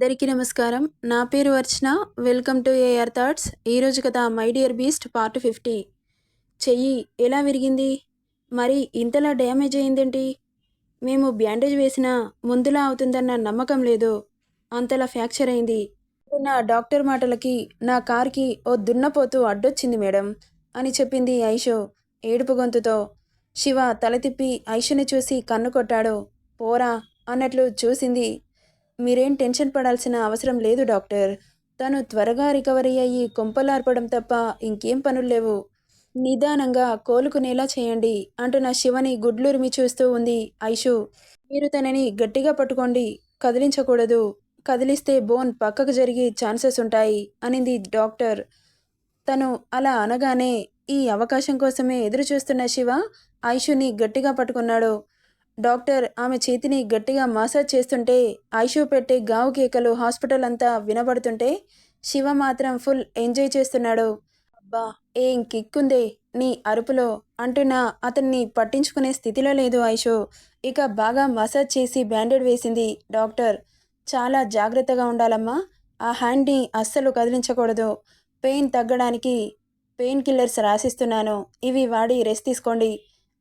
అందరికీ నమస్కారం. నా పేరు Archana. Welcome to A R thoughts. ఈరోజు కథ my dear beast part fifty. చెయ్యి ఎలా విరిగింది? మరి ఇంతలా డ్యామేజ్ అయిందేంటి? మేము బ్యాండేజ్ వేసినా ముందులా అవుతుందన్న నమ్మకం లేదు. అంతలా ఫ్రాక్చర్ అయింది. నా డాక్టర్ మాటలకి నా కార్కి ఓ దున్నపోతూ అడ్డొచ్చింది మేడం అని చెప్పింది ఐషో ఏడుపు గొంతుతో. శివ తల తిప్పి ఐషుని చూసి కన్ను కొట్టాడు. పోరా అన్నట్లు చూసింది మీరేం టెన్షన్ పడాల్సిన అవసరం లేదు డాక్టర్. తను త్వరగా రికవరీ అయ్యి కొంపలార్పడం తప్ప ఇంకేం పనులు లేవు. నిదానంగా కోలుకునేలా చేయండి అంటున్న శివని గుడ్లురిమి చూస్తూ ఉంది ఐషు. మీరు తనని గట్టిగా పట్టుకోండి కదిలించకూడదు. కదిలిస్తే బోన్ పక్కకు జరిగి ఛాన్సెస్ ఉంటాయి అనింది డాక్టర్. తను అలా అనగానే ఈ అవకాశం కోసమే ఎదురు చూస్తున్న శివ ఐషుని గట్టిగా పట్టుకున్నాడు. డాక్టర్ ఆమె చేతిని గట్టిగా మసాజ్ చేస్తుంటే ఐషు పెట్టే గావు కేకలు హాస్పిటల్ అంతా వినబడుతుంటే శివ మాత్రం ఫుల్ ఎంజాయ్ చేస్తున్నాడు. అబ్బా ఏం కిక్కుందే నీ అరుపులో అంటున్నా అతన్ని పట్టించుకునే స్థితిలో లేదు ఐషు. ఇక బాగా మసాజ్ చేసి బ్యాండెడ్ వేసింది డాక్టర్. చాలా జాగ్రత్తగా ఉండాలమ్మా. ఆ హ్యాండ్ని అస్సలు కదిలించకూడదు. పెయిన్ తగ్గడానికి పెయిన్ కిల్లర్స్ రాసిస్తున్నాను. ఇవి వాడి రెస్ట్ తీసుకోండి.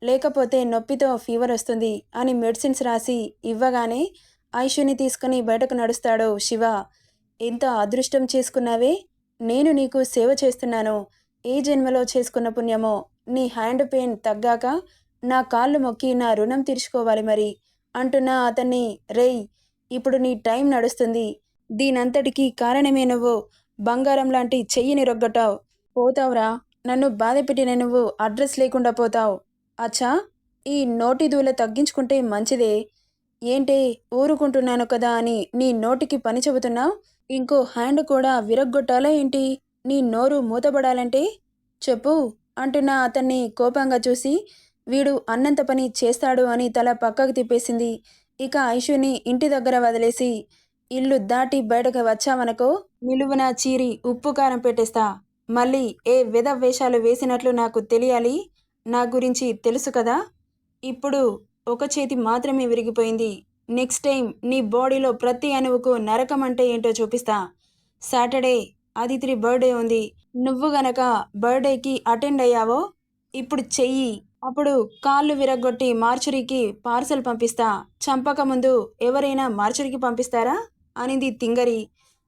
లేకపోతే నొప్పితో ఫీవర్ వస్తుంది అని మెడిసిన్స్ రాసి ఇవ్వగానే ఐషుని తీసుకుని బయటకు నడుస్తాడు శివ. ఎంత అదృష్టం చేసుకున్నావే? నేను నీకు సేవ చేస్తున్నాను. ఏ జన్మలో చేసుకున్న పుణ్యమో? నీ హ్యాండ్ పెయిన్ తగ్గాక నా కాళ్ళు మొక్కి నా రుణం తీర్చుకోవాలి మరి అంటున్నా అతన్ని. రేయ్ ఇప్పుడు నీ టైం నడుస్తుంది. దీనంతటికీ కారణమే నువ్వు. బంగారం లాంటి చెయ్యిని రొగ్గటావు పోతావురా. నన్ను బాధ పెట్టిన నువ్వు అడ్రస్ లేకుండా పోతావు. అచ్చా ఈ నోటి దూల తగ్గించుకుంటే మంచిదే. ఏంటి ఊరుకుంటున్నాను కదా అని నీ నోటికి పని చెబుతున్నావు? ఇంకో హ్యాండ్ కూడా విరగ్గొట్టాలా ఏంటి? నీ నోరు మూతబడాలంటే చెప్పు అంటున్న అతన్ని కోపంగా చూసి వీడు అన్నంత పని చేస్తాడు అని తల పక్కకు తిప్పేసింది. ఇక ఐషుని ఇంటి దగ్గర వదిలేసి ఇల్లు దాటి బయటకు వచ్చామనుకో నిలువున చీరి ఉప్పు కారం పెట్టేస్తా. మళ్ళీ ఏ విధ వేషాలు వేసినట్లు నాకు తెలియాలి? నా గురించి తెలుసు కదా? ఇప్పుడు ఒక చేతి మాత్రమే విరిగిపోయింది. నెక్స్ట్ టైం నీ బాడీలో ప్రతి అణువుకు నరకం అంటే ఏంటో చూపిస్తా. సాటర్డే ఆదిత్రి బర్త్డే ఉంది. నువ్వు గనక బర్త్డేకి అటెండ్ అయ్యావో ఇప్పుడు చెయ్యి. అప్పుడు కాళ్ళు విరగొట్టి మార్చురీకి పార్సల్ పంపిస్తా. చంపక ముందు ఎవరైనా మార్చురీకి పంపిస్తారా? అనింది తింగరి.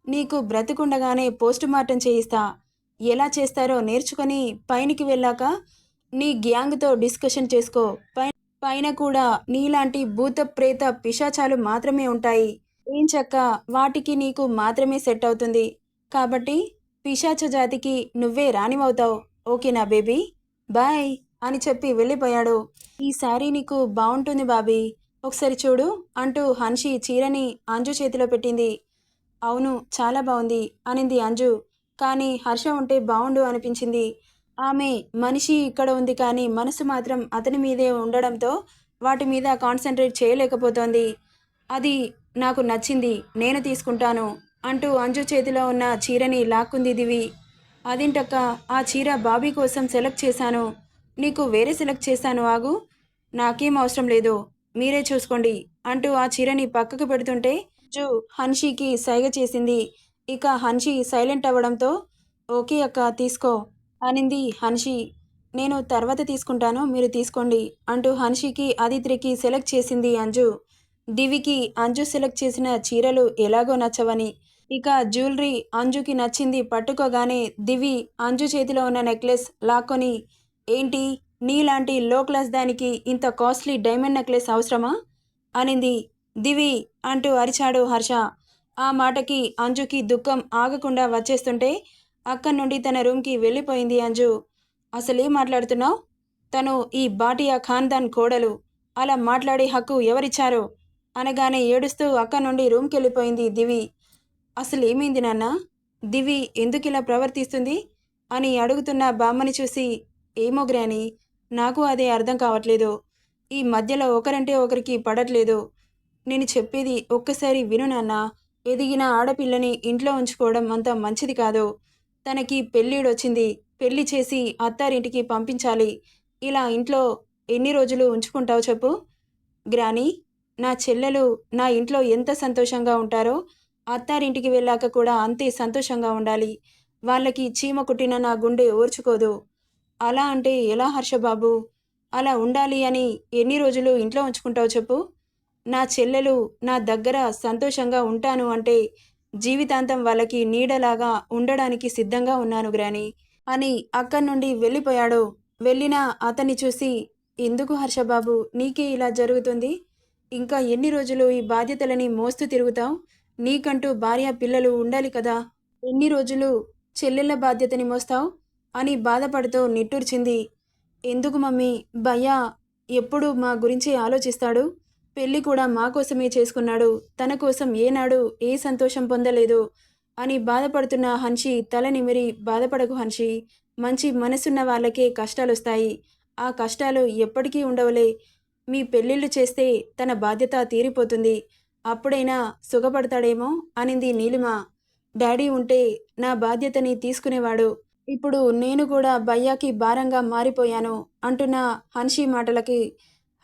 నీకు బ్రతికుండగానే పోస్ట్ మార్టం చేయిస్తా. ఎలా చేస్తారో నేర్చుకొని పైనికి వెళ్ళాక నీ గ్యాంగ్తో డిస్కషన్ చేసుకో. పై పైన కూడా నీలాంటి భూత ప్రేత పిశాచాలు మాత్రమే ఉంటాయి. ఏం చక్క? వాటికి నీకు మాత్రమే సెట్ అవుతుంది. కాబట్టి పిశాచ జాతికి నువ్వే రానివవుతావు ఓకేనా బేబీ? బాయ్ అని చెప్పి వెళ్ళిపోయాడు. ఈసారి నీకు బాగుంటుంది బాబీ. ఒకసారి చూడు అంటూ హన్షి చీరని అంజు చేతిలో పెట్టింది. అవును చాలా బాగుంది అనింది అంజు. కానీ హర్ష ఉంటే బాగుండు అనిపించింది. ఆమె మనిషి ఇక్కడ ఉంది కానీ మనసు మాత్రం అతని మీదే ఉండడంతో వాటి మీద కాన్సన్ట్రేట్ చేయలేకపోతోంది. అది నాకు నచ్చింది నేను తీసుకుంటాను అంటూ అంజు చేతిలో ఉన్న చీరని లాక్కుంది దివి. అదింటక్క ఆ చీర బాబీ కోసం సెలెక్ట్ చేశాను. నీకు వేరే సెలెక్ట్ చేశాను ఆగు. నాకేం అవసరం లేదు మీరే చూసుకోండి అంటూ ఆ చీరని పక్కకు పెడుతుంటే అంజు హన్షీకి సైగ చేసింది. ఇక హన్షి సైలెంట్ అవ్వడంతో ఓకే అక్క తీసుకో అనింది హన్షి. నేను తర్వాత తీసుకుంటాను మీరు తీసుకోండి అంటూ హన్షికి ఆదిత్రికి సెలెక్ట్ చేసింది అంజు. దివికి అంజు సెలెక్ట్ చేసిన చీరలు ఎలాగో నచ్చవని. ఇక జ్యువెలరీ అంజుకి నచ్చింది పట్టుకోగానే దివి అంజు చేతిలో ఉన్న నెక్లెస్ లాక్కొని ఏంటి? నీలాంటి లో క్లాస్ దానికి ఇంత కాస్ట్లీ డైమండ్ నెక్లెస్ అవసరమా? అనింది. దివి అంటూ అరిచాడు హర్ష. ఆ మాటకి అంజుకి దుఃఖం ఆగకుండా వచ్చేస్తుంటే అక్కడి నుండి తన రూమ్కి వెళ్ళిపోయింది అంజు. అసలేం మాట్లాడుతున్నావు? తను ఈ బాటియా ఖాన్దాన్ కోడలు. అలా మాట్లాడే హక్కు ఎవరిచ్చారో? అనగానే ఏడుస్తూ అక్క నుండి రూమ్కి వెళ్ళిపోయింది దివి. అసలు ఏమైంది నాన్న? దివి ఎందుకు ఇలా ప్రవర్తిస్తుంది? అని అడుగుతున్న బామ్మని చూసి ఏమో గ్రాని నాకు అదే అర్థం కావట్లేదు. ఈ మధ్యలో ఒకరంటే ఒకరికి పడట్లేదు. నేను చెప్పేది ఒక్కసారి విను నాన్న. ఎదిగిన ఆడపిల్లని ఇంట్లో ఉంచుకోవడం అంత మంచిది కాదు. తనకి పెళ్ళిడొచ్చింది. పెళ్ళి చేసి అత్తారింటికి పంపించాలి. ఇలా ఇంట్లో ఎన్ని రోజులు ఉంచుకుంటావు చెప్పు. గ్రాని నా చెల్లెలు నా ఇంట్లో ఎంత సంతోషంగా ఉంటారో అత్తారింటికి వెళ్ళాక కూడా అంతే సంతోషంగా ఉండాలి. వాళ్ళకి చీమ కుట్టిన నా గుండె ఓర్చుకోదు. అలా అంటే ఎలా హర్షబాబు? అలా ఉండాలి అని ఎన్ని రోజులు ఇంట్లో ఉంచుకుంటావు చెప్పు. నా చెల్లెలు నా దగ్గర సంతోషంగా ఉంటాను అంటే జీవితాంతం వాళ్ళకి నీడలాగా ఉండడానికి సిద్ధంగా ఉన్నాను గ్రాని. అని అక్కడి నుండి వెళ్ళిపోయాడు. వెళ్ళిన అతన్ని చూసి ఎందుకు హర్షబాబు నీకే ఇలా జరుగుతుంది? ఇంకా ఎన్ని రోజులు ఈ బాధ్యతలని మోస్తూ తిరుగుతావు? నీకంటూ భార్య పిల్లలు ఉండాలి కదా. ఎన్ని రోజులు చెల్లెళ్ళ బాధ్యతని మోస్తావు? అని బాధపడుతూ నిట్టూర్చింది. ఎందుకు మమ్మీ? భయ్యా ఎప్పుడు మా గురించి ఆలోచిస్తాడు? పెళ్ళి కూడా మా కోసమే చేసుకున్నాడు. తన కోసం ఏనాడు ఏ సంతోషం పొందలేదు. అని బాధపడుతున్న హన్షి తల నిమిరి బాధపడకు హన్షి. మంచి మనసున్న వాళ్ళకే కష్టాలు వస్తాయి ఆ కష్టాలు ఎప్పటికీ ఉండవులే. మీ పెళ్ళిళ్ళు చేస్తే తన బాధ్యత తీరిపోతుంది. అప్పుడైనా సుఖపడతాడేమో అనింది నీలిమ. డాడీ ఉంటే నా బాధ్యతని తీసుకునేవాడు. ఇప్పుడు నేను కూడా భయ్యాకి భారంగా మారిపోయాను అంటున్న హన్షి మాటలకి.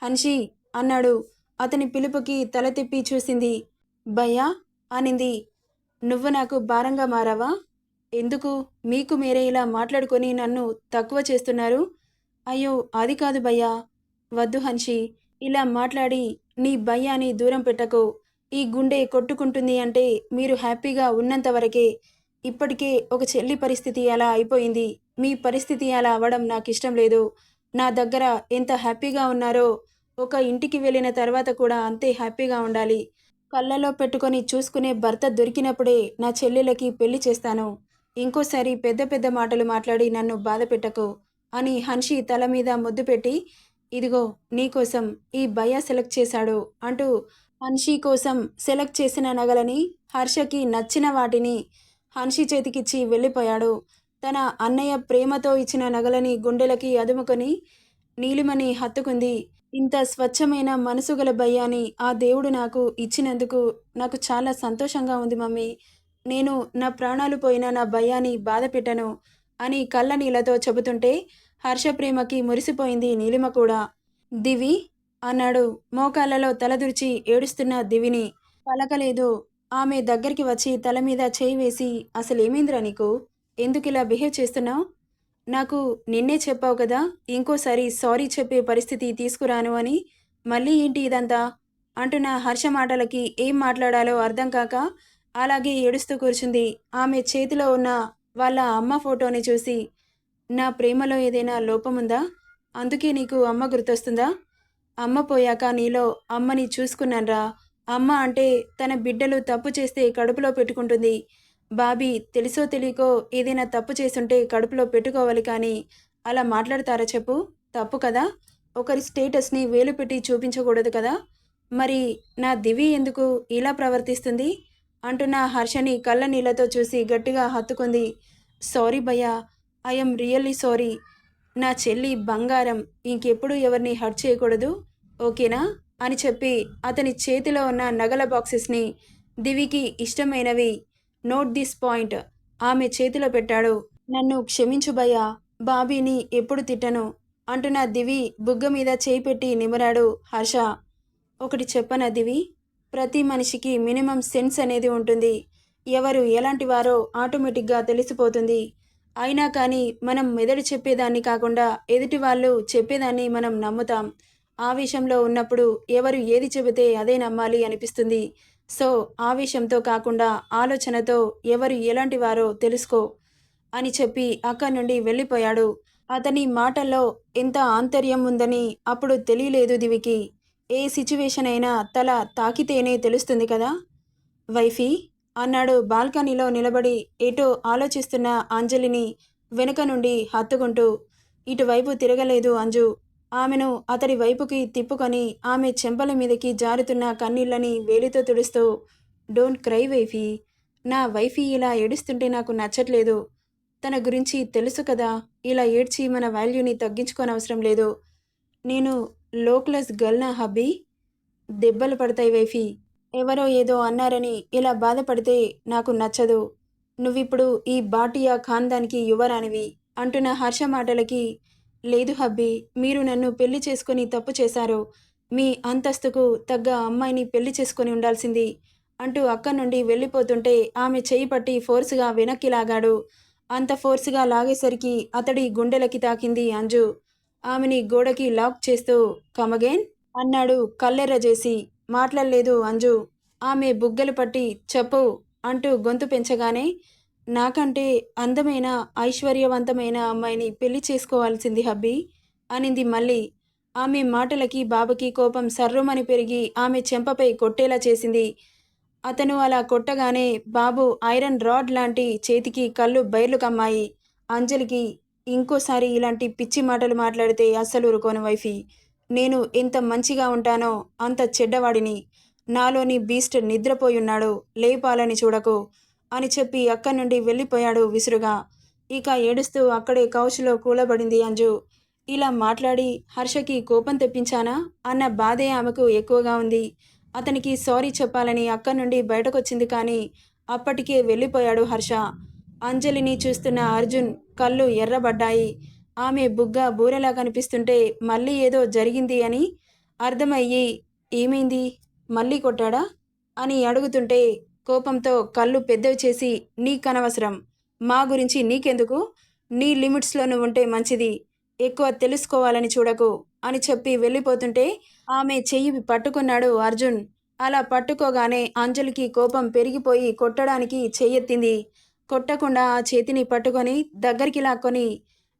హన్షి అన్నాడు. అతని పిలుపుకి తల తిప్పి చూసింది. భయ్యా! అనింది. నువ్వు నాకు భారంగా మారావా? ఎందుకు? మీకు మీరే ఇలా మాట్లాడుకొని నన్ను తక్కువ చేస్తున్నారు? అయ్యో! అది కాదు భయ్యా! వద్దు హన్షి! ఇలా మాట్లాడి నీ భయ్యాని దూరం పెట్టకు. ఈ గుండె కొట్టుకుంటుంది అంటే మీరు హ్యాపీగా ఉన్నంత వరకే. ఇప్పటికే ఒక చెల్లి పరిస్థితి అలా అయిపోయింది. మీ పరిస్థితి అలా అవ్వడం నాకు ఇష్టం లేదు. నా దగ్గర ఎంత హ్యాపీగా ఉన్నారో ఒక ఇంటికి వెళ్ళిన తర్వాత కూడా అంతే హ్యాపీగా ఉండాలి. కళ్ళలో పెట్టుకొని చూసుకునే భర్త దొరికినప్పుడే నా చెల్లెలకి పెళ్ళి చేస్తాను. ఇంకోసారి పెద్ద పెద్ద మాటలు మాట్లాడి నన్ను బాధ పెట్టకు అని హన్షి తల మీద ముద్దు పెట్టి ఇదిగో నీకోసం ఈ భయ సెలెక్ట్ చేశాడు అంటూ హన్షి కోసం సెలెక్ట్ చేసిన నగలని హర్షకి నచ్చిన వాటిని హన్షి చేతికిచ్చి వెళ్ళిపోయాడు. తన అన్నయ్య ప్రేమతో ఇచ్చిన నగలని గుండెలకి అదుముకొని నీలిమని హత్తుకుంది. ఇంత స్వచ్ఛమైన మనసు గల భయాన్ని ఆ దేవుడు నాకు ఇచ్చినందుకు నాకు చాలా సంతోషంగా ఉంది మమ్మీ. నేను నా ప్రాణాలు పోయిన నా భయాన్ని బాధ పెట్టను అని కళ్ళ నీళ్ళతో చెబుతుంటే హర్ష ప్రేమకి మురిసిపోయింది నీలిమ కూడా. దివి అన్నాడు. మోకాళ్ళలో తలదుర్చి ఏడుస్తున్న దివిని. పలకలేదు. ఆమె దగ్గరికి వచ్చి తల మీద చేయి వేసి అసలేమైందిరా నీకు? ఎందుకు ఇలా బిహేవ్ చేస్తున్నావు? నాకు నిన్నే చెప్పావు కదా ఇంకోసారి సారీ చెప్పే పరిస్థితి తీసుకురాను అని. మళ్ళీ ఏంటి ఇదంతా? అంటున్న హర్ష మాటలకి ఏం మాట్లాడాలో అర్థం కాక అలాగే ఏడుస్తూ కూర్చుంది. ఆమె చేతిలో ఉన్న వాళ్ళ అమ్మ ఫోటోని చూసి నా ప్రేమలో ఏదైనా లోపముందా అందుకే నీకు అమ్మ గుర్తొస్తుందా? అమ్మ పోయాక నీలో అమ్మని చూసుకున్నాన్రా. అమ్మ అంటే తన బిడ్డలు తప్పు చేస్తే కడుపులో పెట్టుకుంటుంది. బాబీ తెలుసో తెలియకో ఏదైనా తప్పు చేసుంటే కడుపులో పెట్టుకోవాలి కానీ అలా మాట్లాడతారా చెప్పు? తప్పు కదా. ఒకరి స్టేటస్ని వేలు పెట్టి చూపించకూడదు కదా. మరి నా దివి ఎందుకు ఇలా ప్రవర్తిస్తుంది? అంటున్న హర్షని కళ్ళ నీళ్ళతో చూసి గట్టిగా హత్తుకుంది. సారీ భయ్యా ఐఎమ్ రియల్లీ సారీ. నా చెల్లి బంగారం ఇంకెప్పుడు ఎవరిని హర్ట్ చేయకూడదు ఓకేనా? అని చెప్పి అతని చేతిలో ఉన్న నగల బాక్సెస్ని దివికి ఇష్టమైనవి నోట్ దిస్ పాయింట్ ఆమె చేతిలో పెట్టాడు. నన్ను క్షమించు భయ్యా. బాబీని ఎప్పుడు తిట్టను? అంటున్న దివి బుగ్గ మీద చేయి పెట్టి నిమరాడు హర్ష. ఒకటి చెప్పన దివి? ప్రతి మనిషికి మినిమం సెన్స్ అనేది ఉంటుంది. ఎవరు ఎలాంటి వారో ఆటోమేటిక్గా తెలిసిపోతుంది. అయినా కానీ మనం మెదడు చెప్పేదాన్ని కాకుండా ఎదుటి వాళ్ళు చెప్పేదాన్ని మనం నమ్ముతాం. ఆవేశంలో ఉన్నప్పుడు ఎవరు ఏది చెబితే అదే నమ్మాలి అనిపిస్తుంది. సో ఆవేశంతో కాకుండా ఆలోచనతో ఎవరు ఎలాంటి వారో తెలుసుకో అని చెప్పి అక్కడి నుండి వెళ్ళిపోయాడు. అతని మాటల్లో ఎంత ఆంతర్యం ఉందని అప్పుడు తెలియలేదు దివికి. ఏ సిచ్యువేషన్ అయినా తల తాకితేనే తెలుస్తుంది కదా? వైఫీ అన్నాడు బాల్కనీలో నిలబడి ఎటో ఆలోచిస్తున్న అంజలిని వెనుక నుండి హత్తుకుంటూ. ఇటువైపు తిరగలేదు అంజు. ఆమెను అతడి వైపుకి తిప్పుకొని ఆమె చెంపల మీదకి జారుతున్న కన్నీళ్ళని వేలితో తుడుస్తూ డోంట్ క్రై వైఫీ నా వైఫీ ఇలా ఏడుస్తుంటే నాకు నచ్చట్లేదు. తన గురించి తెలుసు కదా ఇలా ఏడ్చి మన వాల్యూని తగ్గించుకోనవసరం లేదు. నేను లో క్లాస్ గర్ల్నా హబ్బీ? దెబ్బలు పడతాయి వైఫీ. ఎవరో ఏదో అన్నారని ఇలా బాధపడితే నాకు నచ్చదు. నువ్విప్పుడు ఈ బాటియా ఖాందానికి యువరానివి అంటున్న హర్ష మాటలకి లేదు హబ్బీ మీరు నన్ను పెళ్ళి చేసుకుని తప్పు చేశారు మీ అంతస్తుకు తగ్గ అమ్మాయిని పెళ్ళి చేసుకొని ఉండాల్సింది అంటూ అక్క నుండి వెళ్ళిపోతుంటే ఆమె చేయి పట్టి ఫోర్సుగా వెనక్కి లాగాడు. అంత ఫోర్సుగా లాగేసరికి అతడి గుండెలకి తాకింది అంజు. ఆమెని గోడకి లాక్ చేస్తూ కమగేన్ అన్నాడు కల్లెర్ర చేసి. మాట్లాడలేదు అంజు. ఆమె బుగ్గలు పట్టి చెప్పు అంటూ గొంతు పెంచగానే నాకంటే అందమైన ఐశ్వర్యవంతమైన అమ్మాయిని పెళ్ళి చేసుకోవాల్సింది హబ్బీ అనింది మళ్ళీ. ఆమె మాటలకి బాబుకి కోపం సర్రుమని పెరిగి ఆమె చెంపపై కొట్టేలా చేసింది. అతను అలా కొట్టగానే బాబు ఐరన్ రాడ్ లాంటి చేతికి కళ్ళు బయర్లు కమ్మాయి. అంజలికి ఇంకోసారి ఇలాంటి పిచ్చి మాటలు మాట్లాడితే అస్సలు ఊరుకోను వైఫీ. నేను ఎంత మంచిగా ఉంటానో అంత చెడ్డవాడిని. నాలోని బీస్ట్ నిద్రపోయున్నాడు. లేపాలని చూడకు. అని చెప్పి అక్కడి నుండి వెళ్ళిపోయాడు విసురుగా. ఇక ఏడుస్తూ అక్కడే కౌచ్లో కూలబడింది అంజు. ఇలా మాట్లాడి హర్షకి కోపం తెప్పించానా? అన్న బాధే ఆమెకు ఎక్కువగా ఉంది. అతనికి సారీ చెప్పాలని అక్కడి నుండి బయటకొచ్చింది కానీ అప్పటికే వెళ్ళిపోయాడు హర్ష. అంజలిని చూస్తున్న అర్జున్ కళ్ళు ఎర్రబడ్డాయి. ఆమె బుగ్గ బూరెలా కనిపిస్తుంటే మళ్ళీ ఏదో జరిగింది అని అర్థమయ్యి ఏమైంది? మళ్ళీ కొట్టాడా? అని అడుగుతుంటే కోపంతో కళ్ళు పెద్దవి చేసి నీకనవసరం మా గురించి నీకెందుకు? నీ లిమిట్స్లోనూ ఉంటే మంచిది. ఎక్కువ తెలుసుకోవాలని చూడకు అని చెప్పి వెళ్ళిపోతుంటే ఆమె చెయ్యి పట్టుకున్నాడు అర్జున్. అలా పట్టుకోగానే అంజలికి కోపం పెరిగిపోయి కొట్టడానికి చెయ్యెత్తింది. కొట్టకుండా ఆ చేతిని పట్టుకొని దగ్గరికి లాక్కొని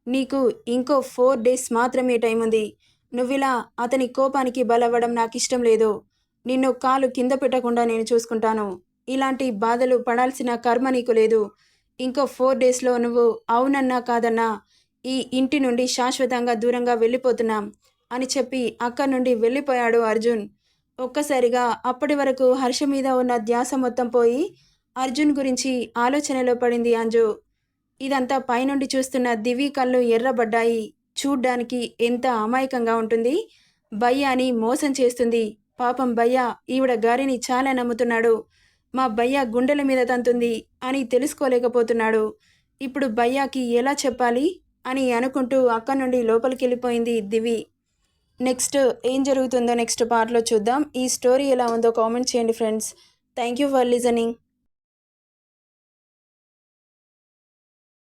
నీకు ఇంకో ఫోర్ డేస్ మాత్రమే టైం ఉంది. నువ్విలా అతని కోపానికి బలవ్వడం నాకు ఇష్టం లేదు. నిన్ను కాలు కింద పెట్టకుండా నేను చూసుకుంటాను. ఇలాంటి బాధలు పడాల్సిన కర్మ నీకు లేదు. ఇంకో ఫోర్ డేస్లో నువ్వు అవునన్నా కాదన్నా ఈ ఇంటి నుండి శాశ్వతంగా దూరంగా వెళ్ళిపోతున్నాం అని చెప్పి అక్కడి నుండి వెళ్ళిపోయాడు అర్జున్. ఒక్కసారిగా అప్పటి వరకు హర్ష మీద ఉన్న ధ్యాస మొత్తం పోయి అర్జున్ గురించి ఆలోచనలో పడింది అంజు. ఇదంతా పైనుండి చూస్తున్న దివి కళ్ళు ఎర్రబడ్డాయి. చూడ్డానికి ఎంత అమాయకంగా ఉంటుంది. భయ్యాని మోసం చేస్తుంది. పాపం భయ్య ఈవిడ గారిని చాలా నమ్ముతున్నాడు. మా భయ్య గుండెల మీద తంతుంది అని తెలుసుకోలేకపోతున్నాడు. ఇప్పుడు భయ్యాకి ఎలా చెప్పాలి? అని అనుకుంటూ అక్క నుండి లోపలికి వెళ్ళిపోయింది దివి. నెక్స్ట్ ఏం జరుగుతుందో నెక్స్ట్ పార్ట్లో చూద్దాం. ఈ స్టోరీ ఎలా ఉందో కామెంట్ చేయండి friends. Thank you for listening.